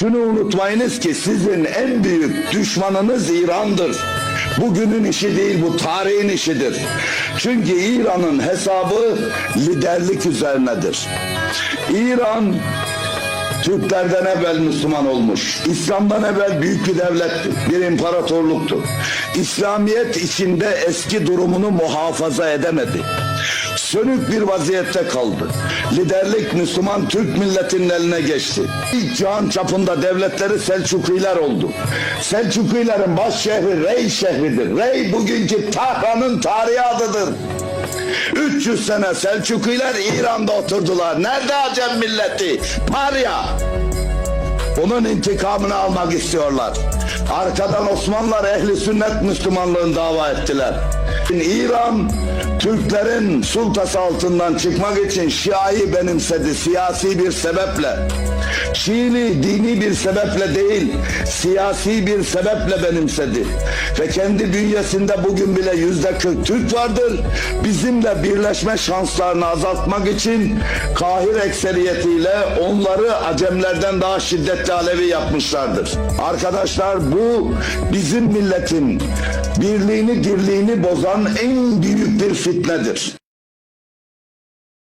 Şunu unutmayınız ki sizin en büyük düşmanınız İran'dır. Bugünün işi değil bu tarihin işidir. Çünkü İran'ın hesabı liderlik üzerinedir. İran Türklerden evvel Müslüman olmuş. İslam'dan evvel büyük bir devletti. Bir imparatorluktu. İslamiyet içinde eski durumunu muhafaza edemedi. Sönük bir vaziyette kaldı. Liderlik Müslüman Türk milletinin eline geçti. İlk cihan çapında devletleri Selçukliler oldu. Selçuklilerin baş şehri Rey şehridir. Rey bugünkü Tahran'ın tarihi adıdır. 300 sene Selçukliler İran'da oturdular. Nerede Acem milleti? Parya. Bunun intikamını almak istiyorlar. Arkadan Osmanlılar ehli sünnet Müslümanlığını dava ettiler. İran Türklerin sultası altından çıkmak için Şia'yı benimsedi siyasi bir sebeple. Şiili dini bir sebeple değil, siyasi bir sebeple benimsedi. Ve kendi bünyesinde bugün bile yüzde 40 Türk vardır. Bizimle birleşme şanslarını azaltmak için Kahir ekseriyetiyle onları Acemlerden daha şiddetli Alevi yapmışlardır. Arkadaşlar bu bizim milletin birliğini dirliğini bozan en büyük bir fitnedir.